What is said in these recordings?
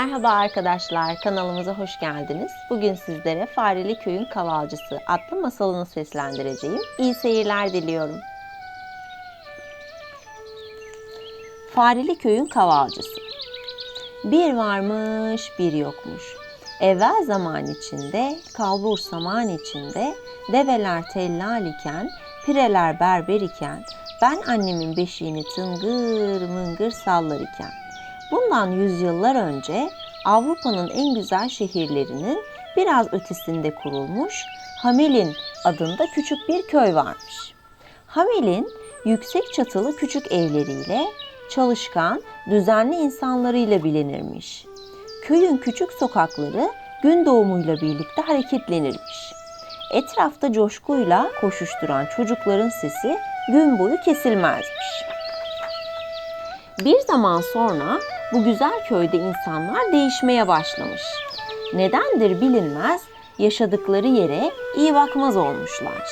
Merhaba arkadaşlar, kanalımıza hoş geldiniz. Bugün sizlere Fareli Köyün Kavalcısı adlı masalını seslendireceğim. İyi seyirler diliyorum. Fareli Köyün Kavalcısı Bir varmış, bir yokmuş. Evvel zaman içinde, kalbur saman içinde, develer tellal iken, pireler berber iken, ben annemin beşiğini tıngır mıngır sallar iken, Bundan yüzyıllar önce Avrupa'nın en güzel şehirlerinin biraz ötesinde kurulmuş Hamelin adında küçük bir köy varmış. Hamelin yüksek çatılı küçük evleriyle, çalışkan, düzenli insanlarıyla bilinirmiş. Köyün küçük sokakları gün doğumuyla birlikte hareketlenirmiş. Etrafta coşkuyla koşuşturan çocukların sesi gün boyu kesilmezmiş. Bir zaman sonra bu güzel köyde insanlar değişmeye başlamış. Nedendir bilinmez yaşadıkları yere iyi bakmaz olmuşlar.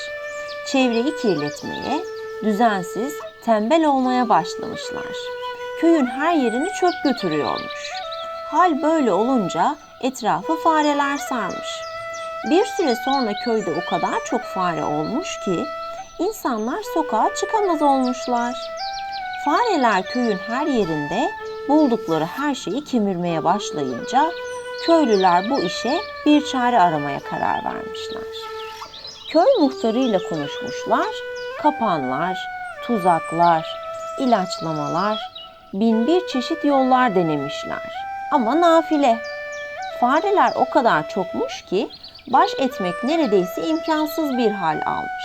Çevreyi kirletmeye, düzensiz, tembel olmaya başlamışlar. Köyün her yerini çöp götürüyormuş. Hal böyle olunca etrafı fareler sarmış. Bir süre sonra köyde o kadar çok fare olmuş ki insanlar sokağa çıkamaz olmuşlar. Fareler köyün her yerinde buldukları her şeyi kemirmeye başlayınca köylüler bu işe bir çare aramaya karar vermişler. Köy muhtarıyla konuşmuşlar, kapanlar, tuzaklar, ilaçlamalar, bin bir çeşit yollar denemişler. Ama nafile. Fareler o kadar çokmuş ki baş etmek neredeyse imkansız bir hal almış.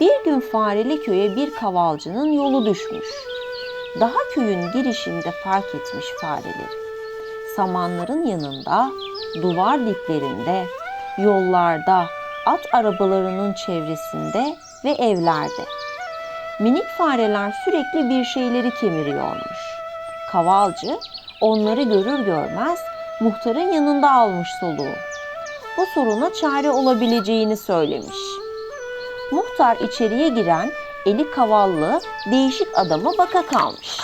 Bir gün Fareli köye bir kavalcının yolu düşmüş. Daha köyün girişinde fark etmiş fareleri. Samanların yanında, duvar diplerinde, yollarda, at arabalarının çevresinde ve evlerde. Minik fareler sürekli bir şeyleri kemiriyormuş. Kavalcı onları görür görmez muhtarın yanında almış soluğu. Bu soruna çare olabileceğini söylemiş. Muhtar içeriye giren eli kavallı değişik adama baka kalmış.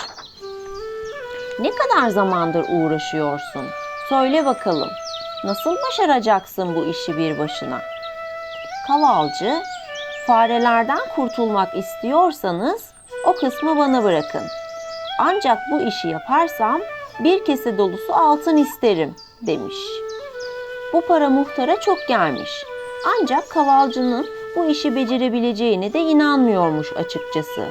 Ne kadar zamandır uğraşıyorsun? Söyle bakalım. Nasıl başaracaksın bu işi bir başına? Kavalcı, farelerden kurtulmak istiyorsanız o kısmı bana bırakın. Ancak bu işi yaparsam bir kese dolusu altın isterim demiş. Bu para muhtara çok gelmiş. Ancak kavalcının bu işi becerebileceğine de inanmıyormuş açıkçası.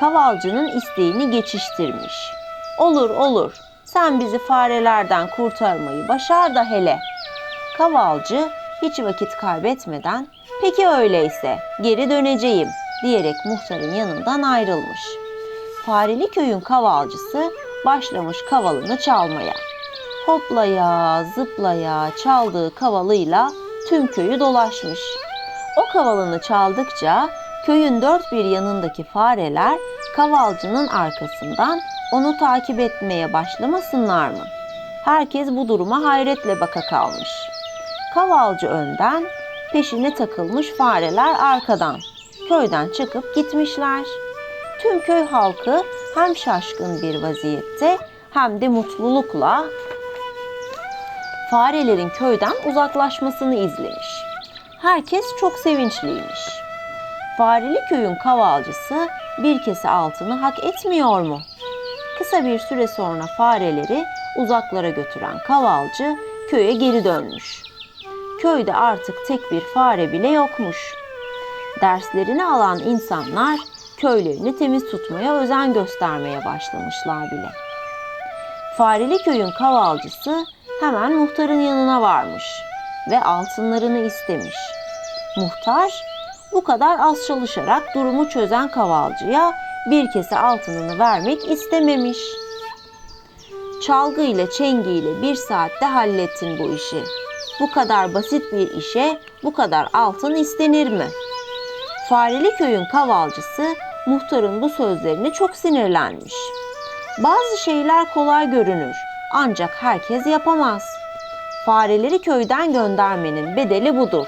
Kavalcının isteğini geçiştirmiş. Olur olur sen bizi farelerden kurtarmayı başar da hele. Kavalcı hiç vakit kaybetmeden peki öyleyse geri döneceğim diyerek muhtarın yanından ayrılmış. Fareli köyün kavalcısı başlamış kavalını çalmaya. Hoplaya zıplaya çaldığı kavalıyla tüm köyü dolaşmış. O kavalını çaldıkça köyün dört bir yanındaki fareler kavalcının arkasından onu takip etmeye başlamasınlar mı? Herkes bu duruma hayretle baka kalmış. Kavalcı önden, peşine takılmış fareler arkadan. Köyden çıkıp gitmişler. Tüm köy halkı hem şaşkın bir vaziyette hem de mutlulukla farelerin köyden uzaklaşmasını izlemiş. Herkes çok sevinçliymiş. Fareli köyün kavalcısı bir kese altını hak etmiyor mu? Kısa bir süre sonra fareleri uzaklara götüren kavalcı köye geri dönmüş. Köyde artık tek bir fare bile yokmuş. Derslerini alan insanlar köylerini temiz tutmaya özen göstermeye başlamışlar bile. Fareli köyün kavalcısı hemen muhtarın yanına varmış ve altınlarını istemiş. Muhtar bu kadar az çalışarak durumu çözen kavalcıya bir kese altınını vermek istememiş. Çalgı ile çengi ile bir saatte hallettin bu işi. Bu kadar basit bir işe bu kadar altın istenir mi? Fareli köyün kavalcısı muhtarın bu sözlerine çok sinirlenmiş. Bazı şeyler kolay görünür ancak herkes yapamaz. Fareleri köyden göndermenin bedeli budur.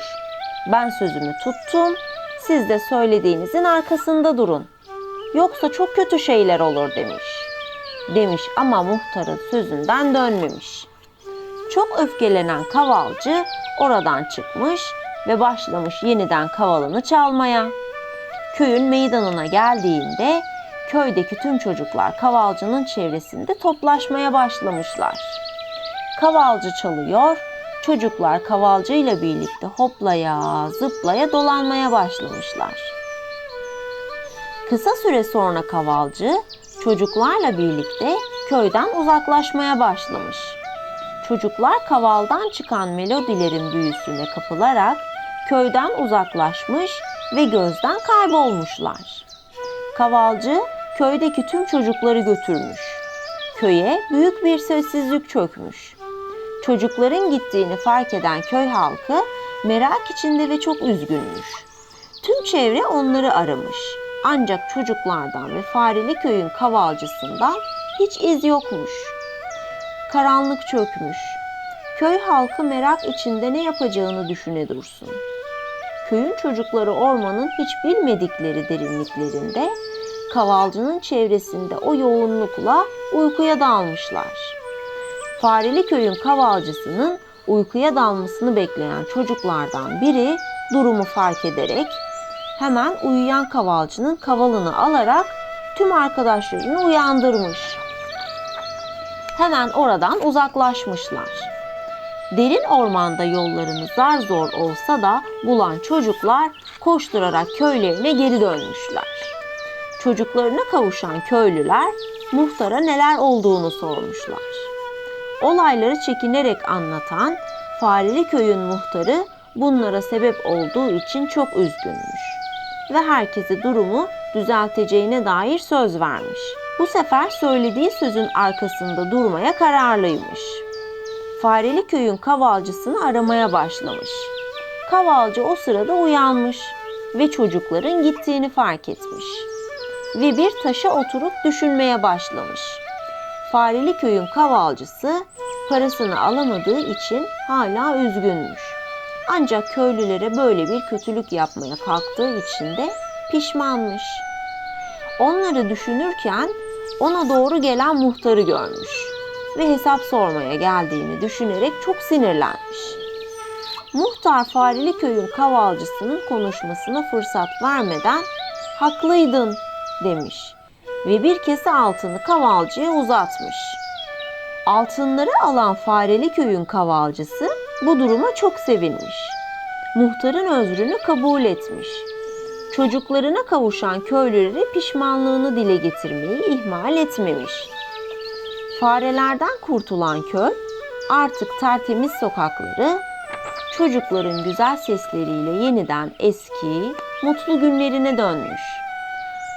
Ben sözümü tuttum, siz de söylediğinizin arkasında durun. Yoksa çok kötü şeyler olur demiş. Demiş ama muhtarın sözünden dönmemiş. Çok öfkelenen kavalcı oradan çıkmış ve başlamış yeniden kavalını çalmaya. Köyün meydanına geldiğinde köydeki tüm çocuklar kavalcının çevresinde toplaşmaya başlamışlar. Kavalcı çalıyor, çocuklar kavalcıyla birlikte hoplaya, zıplaya dolanmaya başlamışlar. Kısa süre sonra kavalcı çocuklarla birlikte köyden uzaklaşmaya başlamış. Çocuklar kavaldan çıkan melodilerin büyüsüne kapılarak köyden uzaklaşmış ve gözden kaybolmuşlar. Kavalcı köydeki tüm çocukları götürmüş. Köye büyük bir sessizlik çökmüş. Çocukların gittiğini fark eden köy halkı merak içinde ve çok üzgünmüş. Tüm çevre onları aramış. Ancak çocuklardan ve Fareli köyün kavalcısından hiç iz yokmuş. Karanlık çökmüş. Köy halkı merak içinde ne yapacağını düşüne dursun. Köyün çocukları ormanın hiç bilmedikleri derinliklerinde, kavalcının çevresinde o yoğunlukla uykuya dalmışlar. Fareli köyün kavalcısının uykuya dalmasını bekleyen çocuklardan biri durumu fark ederek hemen uyuyan kavalcının kavalını alarak tüm arkadaşlarını uyandırmış. Hemen oradan uzaklaşmışlar. Derin ormanda yollarını zar zor olsa da bulan çocuklar koşturarak köylerine geri dönmüşler. Çocuklarına kavuşan köylüler muhtara neler olduğunu sormuşlar. Olayları çekinerek anlatan Fareli köyün muhtarı bunlara sebep olduğu için çok üzgünmüş ve herkese durumu düzelteceğine dair söz vermiş. Bu sefer söylediği sözün arkasında durmaya kararlıymış. Fareli köyün kavalcısını aramaya başlamış. Kavalcı o sırada uyanmış ve çocukların gittiğini fark etmiş. Ve bir taşa oturup düşünmeye başlamış. Fareli köyün kavalcısı parasını alamadığı için hala üzgünmüş. Ancak köylülere böyle bir kötülük yapmaya kalktığı için de pişmanmış. Onları düşünürken ona doğru gelen muhtarı görmüş ve hesap sormaya geldiğini düşünerek çok sinirlenmiş. Muhtar Fareli köyün kavalcısının konuşmasına fırsat vermeden haklıydın demiş ve bir kese altını kavalcıya uzatmış. Altınları alan Fareli köyün kavalcısı bu duruma çok sevinmiş. Muhtarın özrünü kabul etmiş. Çocuklarına kavuşan köylülere pişmanlığını dile getirmeyi ihmal etmemiş. Farelerden kurtulan köy artık tertemiz sokakları çocukların güzel sesleriyle yeniden eski, mutlu günlerine dönmüş.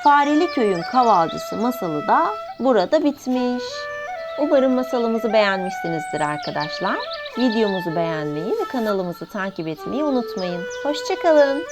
Fareli köyün kavalcısı masalı da burada bitmiş. Umarım masalımızı beğenmişsinizdir arkadaşlar. Videomuzu beğenmeyi ve kanalımızı takip etmeyi unutmayın. Hoşçakalın.